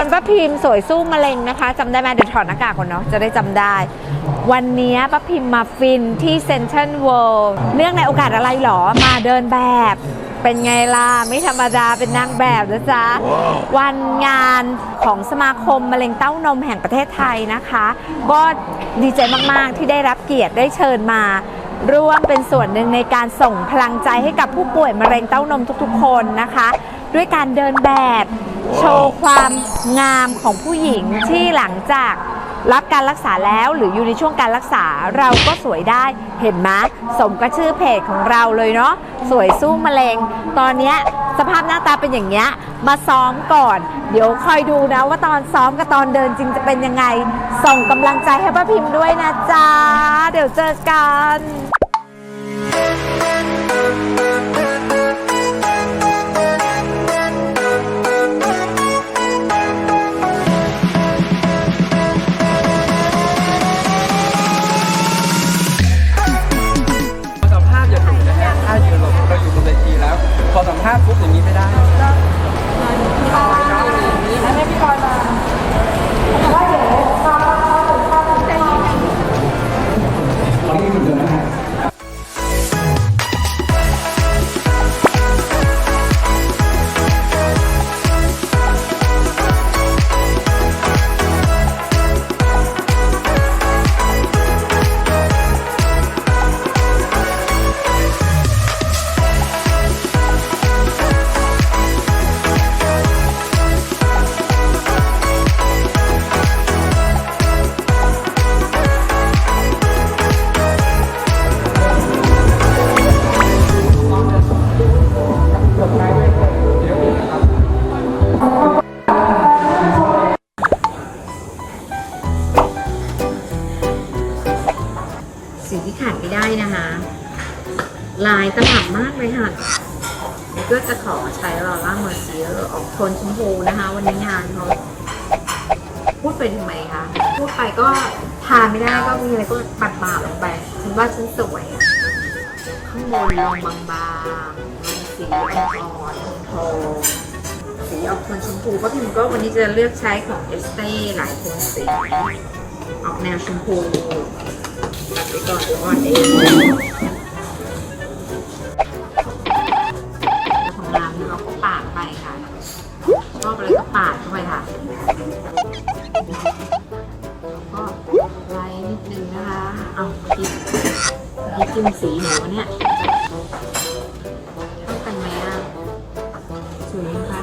คนป้าพิมพ์สวยสู้มะเร็งนะคะจำได้ไหมเดี๋ยวถอดหน้ากากก่อนเนาะจะได้จำได้ วันนี้ป้าพิมพ์มาฟินที่เซ็นทรัลเวิลด์เนื่องในโอกาสอะไรหรอมาเดินแบบเป็นไงล่ะ ไม่ธรรมดาเป็นนางแบบนะจ๊ะ วันงานของสมาคมมะเร็งเต้านมแห่งประเทศไทยนะคะ ก็ดีใจมาก ๆ ที่ได้รับเกียรติได้เชิญมาร่วมเป็นส่วนหนึ่งในการส่งพลังใจให้กับผู้ป่วยมะเร็งเต้านมทุกๆ คนนะคะ ด้วยการเดินแบบ โชว์ความงามของผู้หญิงที่หลังจากรับการรักษาแล้วหรืออยู่ในช่วงการรักษาเราก็สวยได้เห็นไหมสมกับชื่อเพจของเราเลยเนาะสวยสู้มะเร็ง ตอนเนี้ยสภาพหน้าตาเป็นอย่างเงี้ยมาซ้อมก่อน เดี๋ยวคอยดูนะว่าตอนซ้อมกับตอนเดินจริงจะเป็นยังไง ส่งกำลังใจให้ป้าพิมพ์ด้วยนะจ๊ะ เดี๋ยวเจอกัน ก็จะขอใช้ลอร่าเมอร์เซียออกโทนชมพูนะคะ วันนี้งานเขาพูดไปทำไมคะพูดไปก็ทานไม่ได้ก็มีอะไรก็ปัดปาดลงไปฉันว่าฉันสวยอะข้างบนลองบางๆลงสีอ่อนๆโทนสีออกโทนชมพูก็พิมก็วันนี้จะเลือกใช้ของเอสเต้หลายโทนสีออกแนวชมพูตัดไปก่อนเดี๋ยวอ่อนเอง จิ้มสีหนวะเนี่ยเท่ากันไหมอะสวยไหมคะ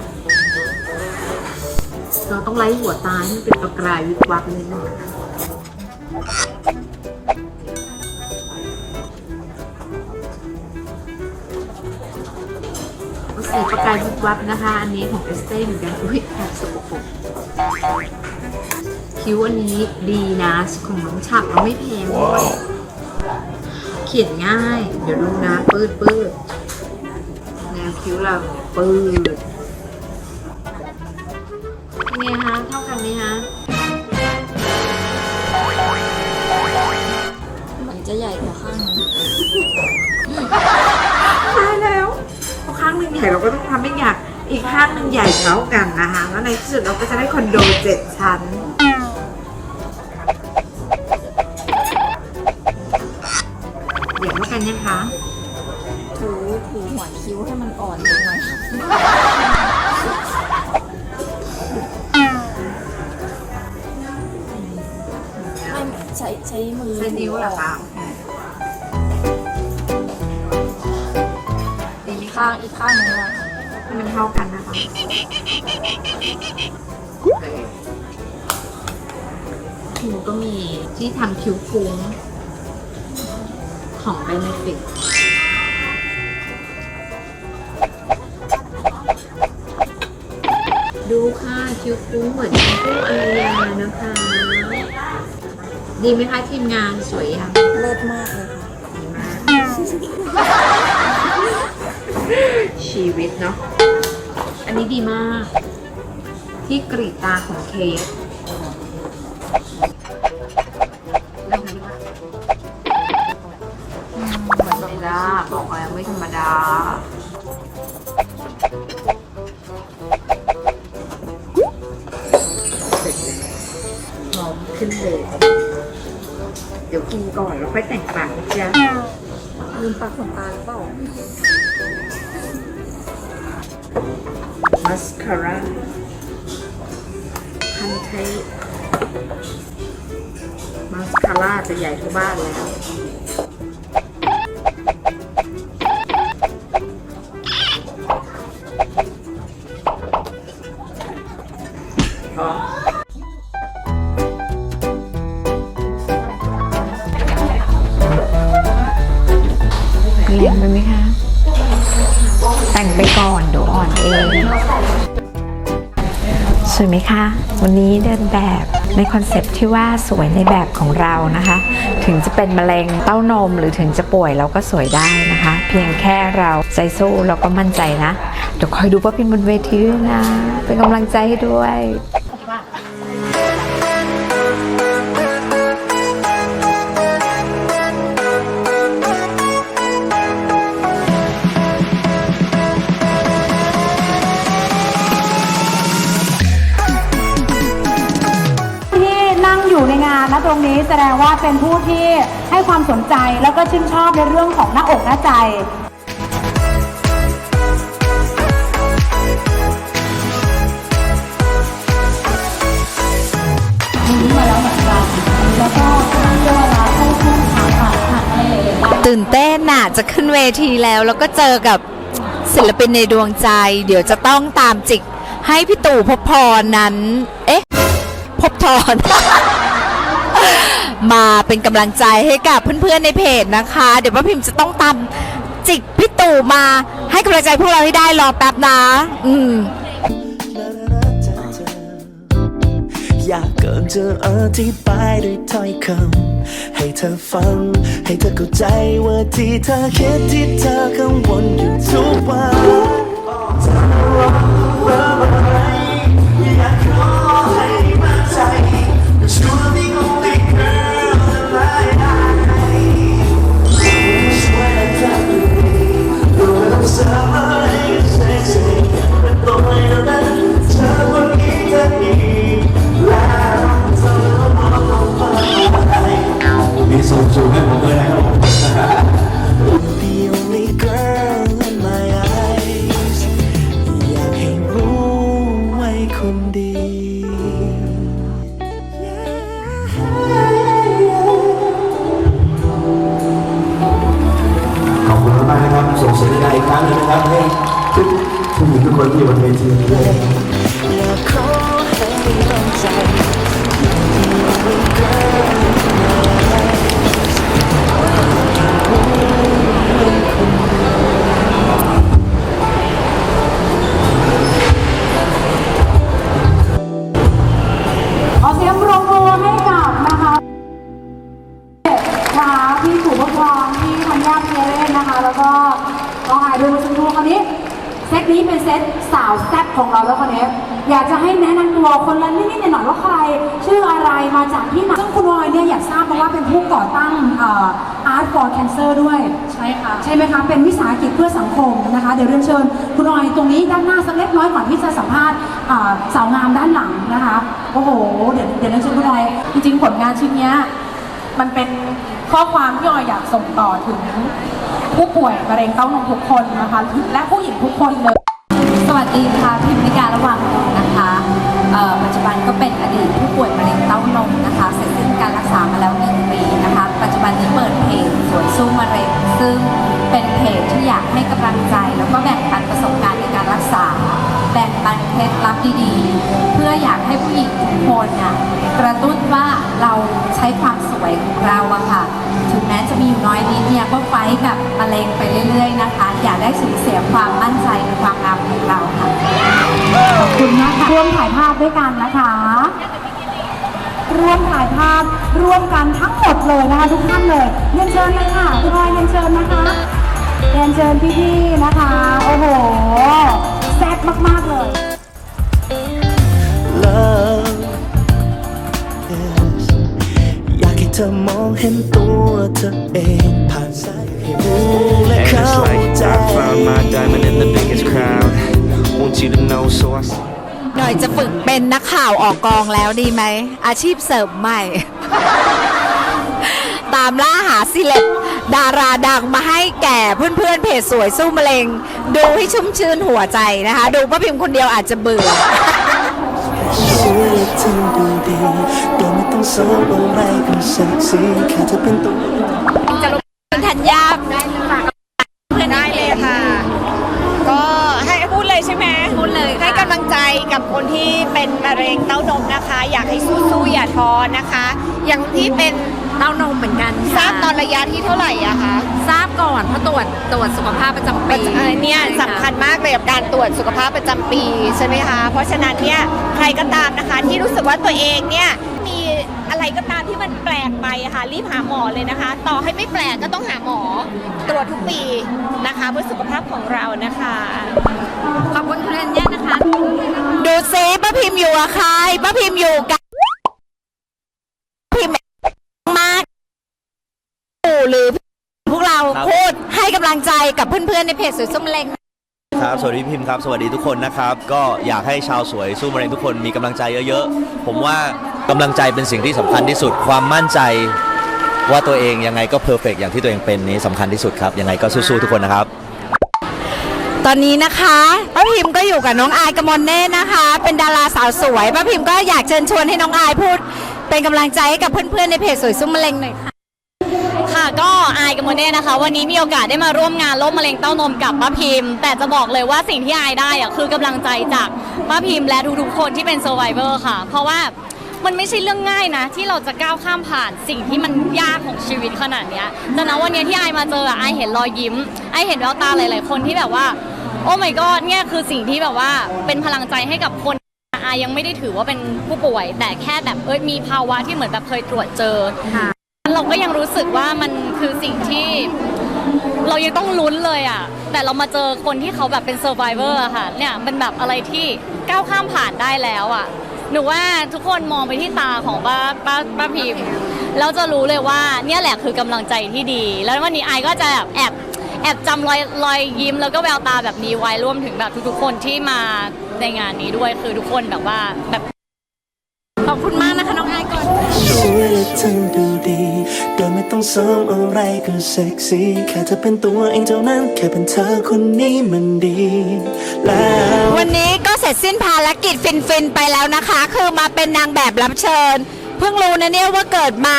เราต้องไล่หัวตาให้เป็นประกายวิบวับนิดนึงสีประกายวิบวับนะคะ อันนี้ของเอสเต้เหมือนกันอุ้ยแอบสกปรกคิ้วอันนี้ดีนะ ของน้องฉักเราไม่แพงด้วย เขียนง่าย เดี๋ยวดูนะปืดปืดแนวคิ้วเราเนี่ยปืดเป็นไงคะเท่ากันไหมคะมันจะใหญ่กว่าข้างนึงตายแล้วพอข้างหนึ่งใหญ่เราก็ต้องทำให้ใหญ่อีกข้างหนึ่งใหญ่เท่ากันนะคะแล้วในที่สุดเราก็จะได้คอนโดเจ็ดชั้น เดี๋ยวว่ากันยังคะ ถูถูหัวคิ้วให้มันอ่อนลงหน่อยไม่ใช้ใช้มือใช้นิ้วเหรอคะดีไหมคะข้างอีกข้างหนึงอะให้มันเท่ากันนะคะคิวก็มีที่ทำคิ้วฟุ้ง ของเบนฟิตดูค่ะคิ้วฟุ้งเหมือนคู่อารยานะคะ ดีไหมคะทีมงานสวยอะเลิศมากเลยค่ะดีมาก ชีวิตเนาะ อันนี้ดีมาก ที่กรีดตาของเคส แล้วไม่ธรรมดานเบสเดี๋ยวกินก่อนแล้วค่อยแต่งปากนะจ๊ะลืมปักขนตาหรือเปล่า มัสคาร่าพันเทมัสคาร่าจะใหญ่เท่าบ้านแล้ว คะ วันนี้เดินแบบในคอนเซปที่ว่าสวยในแบบของเรานะคะ ถึงจะเป็นมะเร็งเต้านมหรือถึงจะป่วยเราก็สวยได้นะคะ เพียงแค่เราใจสู้เราก็มั่นใจนะ เดี๋ยวคอยดูว่าพิมบนเวทีด้วยนะ เป็นกำลังใจให้ด้วย รงนี้แสดงว่าเป็นผู้ที่ให้ความสนใจแล้วก็ชื่นชอบในเรื่องของหน้าอกหน้าใจตื่นเต้นน่ะจะขึ้นเวทีแล้ว แล้วก็เจอกับศิลปินในดวงใจ เดี๋ยวจะต้องตามจิกให้พี่ตู่พบพรนั้น เอ๊ะ พบทอน มาเป็นกำลังใจให้กับเพื่อนๆในเพจนะคะ เดี๋ยวป้าพิมพ์จะต้องตามจิกพี่ตู่มาให้กำลังใจพวกเราให้ได้รอแป๊บนะ อืม อยากเกินจะอธิบายด้วยถ้อยคำให้เธอฟัง ให้เธอเข้าใจว่าที่เธอคิดที่เธอกังวลอยู่ทุกวัน ส่งเสียงดังอีกครั้งหนึงนะครับให้ทุกผู้หญิงทุกคนที่อยู่บนเวทีนี้ด้วยนะครับอยากขอให้มั่นใจ นละนิดๆหน่อยๆว่าใคร ชื่ออะไรมาจากที่ไหนซึ่งคุณออยเนี่ยอยากทราบเพราะว่าเป็นผู้ก่อตั้งเอ่อ Art for Cancer ด้วย ใช่ค่ะ ใช่ไหมคะ เป็นวิสาหกิจเพื่อสังคมนะคะ เดี๋ยวเรียนเชิญ คุณออยตรงนี้ด้านหน้าสักเล็กน้อยก่อนที่จะสัมภาษณ์อ่าสาวงามด้านหลังนะคะ โอ้โห เดี๋ยวเดี๋ยวเรียนเชิญคุณออย จริงๆ ผลงานชิ้นเนี้ยมันเป็นข้อความที่ออยอยากส่งต่อถึงผู้ป่วยมะเร็งเต้านมทุกคนนะคะ และผู้หญิงทุกคนเลย สวัสดีค่ะพิมพิการระหว่างนนะคะเอ่อปัจจุบันก็ เป็นอดีตผู้ป่วยมะเร็งเต้านมนะคะ เสร็จสิ้นการรักษามาแล้วหนึ่งปีนะคะ ปัจจุบันนี้เปิดเพจสวยสู้มะเร็ง ซึ่งเป็นเพจที่อยากให้กำลังใจ แล้วก็แบ่งปันประสบการณ์ในการรักษา แบ่งปันเคล็ดลับดีๆ เพื่ออยากให้ผู้หญิงทุกคนน่ะกระตุ้นว่าเราใช้ความสวยของเราอะค่ะ ถึงแม้จะมีอยู่น้อยนิดเนี่ยก็ไฟกับมะเร็งไปเรื่อยๆนะคะ อย่าได้สูญเสียความมั่นใจในความงามของเราค่ะ ขอบคุณมากค่ะร่วมถ่ายภาพด้วยกันนะคะ ร่วมถ่ายภาพร่วมกันทั้งหมดเลยนะคะทุกท่านเลยเรียนเชิญเลยค่ะคุณออยเรียนเชิญนะคะเรียนเชิญพี่ๆนะคะ โอ้โหแซ่บมากๆเลย Love yes อยากให้เธอมองเห็นตัวเธอเองผ่านสายให้รู้และ And เข้า it's like ใจ I found my diamond in the biggest crowd. Want you to know, so I. น่อยจะฝึกเป็นนักข่าวออกกองแล้วดีไหม อาชีพเสริมใหม่ ตามล่าหาซิเลบดาราดังมาให้แก่เพื่อนๆเพจสวยสู้มะเร็ง ดูให้ชุ่มชื่นหัวใจนะคะ ดูป้าพิมพ์คนเดียวอาจจะเบื่อช่วยเธอดูดีโดยไม่ต้องสวมอะไรก็เซ็กซี่แค่เธอเป็นตัวคุณธัญญาได้หรือเปล่าเลยค่ะให้กำลังใจกับคนที่เป็นมะเร็งเต้านมนะคะ อยากให้สู้ๆอย่าท้อนะคะ อย่างที่เป็นเต้านมเหมือนกันทราบตอนระยะที่เท่าไหร่อะคะทราบก่อนเพราะตรวจตรวจสุขภาพประจำปีเออเนี่ยสำคัญมากเลยกับการตรวจสุขภาพประจำปีใช่ไหมคะ เพราะฉะนั้นเนี่ยใครก็ตามนะคะ ที่รู้สึกว่าตัวเองเนี่ยมีอะไรก็ตามที่มันแปลกไปอะค่ะรีบหาหมอเลยนะคะ ต่อให้ไม่แปลกก็ต้องหาหมอ ตรวจทุกปีนะคะ เพื่อสุขภาพของเรานะคะ ขอบคุณคุณธัญญานะคะ ดูซิป้าพิมพ์อยู่กับใครป้าพิมพ์อยู่กับพิมพ์มากหรือพวกเราพูดให้กำลังใจกับเพื่อนๆในเพจสวยส้มเล็งครับ สวัสดีพี่พิมพ์ครับ สวัสดีทุกคนนะครับ ก็อยากให้ชาวสวยสู้มะเร็งทุกคนมีกำลังใจเยอะๆ ผมว่ากำลังใจเป็นสิ่งที่สำคัญที่สุด ความมั่นใจว่าตัวเองยังไงก็เพอร์เฟกอย่างที่ตัวเองเป็นนี้สำคัญที่สุดครับ ยังไงก็สู้ๆทุกคนนะครับ ตอนนี้นะคะป้าพิมพ์ก็อยู่กับน้องอายกมลเน่นะคะ เป็นดาราสาวสวยป้าพิมพ์ก็อยากเชิญชวนให้น้องอายพูด เป็นกำลังใจให้กับเพื่อนๆในเพจสวยซุ้มมะเร็งหน่อยค่ะ ค่ะก็อายกับโมเน่นะคะ วันนี้มีโอกาสได้มาร่วมงานโรคมะเร็งเต้านมกับป้าพิมพ์ แต่จะบอกเลยว่าสิ่งที่อายได้อะคือกำลังใจจากป้าพิมพ์และทุกๆคนที่เป็นเซอร์ไ o เวอร์ค่ะ เพราะว่ามันไม่ใช่เรื่องง่ายนะ ที่เราจะก้าวข้ามผ่านสิ่งที่มันยากของชีวิตขนาดเนี้ยแต่นะวันนี้ที่อายมาเจออะอายเห็นรอยยิ้มอายเห็นแววตาหลาย ๆ คนที่แบบว่า โอ้ my god เนี่ยคือสิ่งที่แบบว่าเป็นพลังใจให้กับคนอายังไม่ได้ถือว่าเป็นผู้ป่วย แต่แค่แบบเอ้ยมีภาวะที่เหมือนแบบเคยตรวจเจอเราก็ยังรู้สึกว่ามันคือสิ่งที่เรายังต้องลุ้นเลยอะ แต่เรามาเจอคนที่เขาแบบเป็นเซอร์ไ o เวอร์อะค่ะ เนี่ยมันแบบอะไรที่ก้าวข้ามผ่านได้แล้วอะ หนูว่าทุกคนมองไปที่ตาของป้าป้าป้าพิมพ์แล้วจะรู้เลยว่าเนี่ยแหละคือกำลังใจที่ดี แล้ววันนี้ไอก็จะแบบแอบ แอบจำรอยรอยยิ้มแล้วก็แววตาแบบนี้ไว้รวมถึงแบบทุกๆ คนที่มาในงานนี้ด้วยคือทุกคนแบบว่าแบบขอบคุณมากนะคะน้องอายก่อนช่วยเธอดูดีโดยไม่ต้องสวมอะไรก็เซ็กซี่แค่เธอเป็นตัวเองเท่านั้น แค่เป็นเธอคนนี้มันดี แล้ววันนี้ก็เสร็จสิ้นภารกิจฟินๆไปแล้วนะคะ คือมาเป็นนางแบบรับเชิญ เพิ่งรู้นะเนี่ยว่าเกิดมา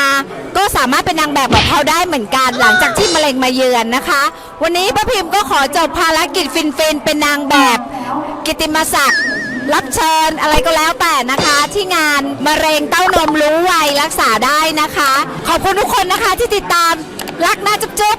ก็สามารถเป็นนางแบบแบบเขาได้เหมือนกันหลังจากที่มะเร็งมาเยือนนะคะ วันนี้ป้าพิมพ์ก็ขอจบภารกิจฟินๆเป็นนางแบบ กิติมศักดิ์รับเชิญอะไรก็แล้วแต่นะคะ ที่งานมะเร็งเต้านมรู้ไวรักษาได้นะคะ ขอบคุณทุกคนนะคะที่ติดตามรักหน้าจุ๊บ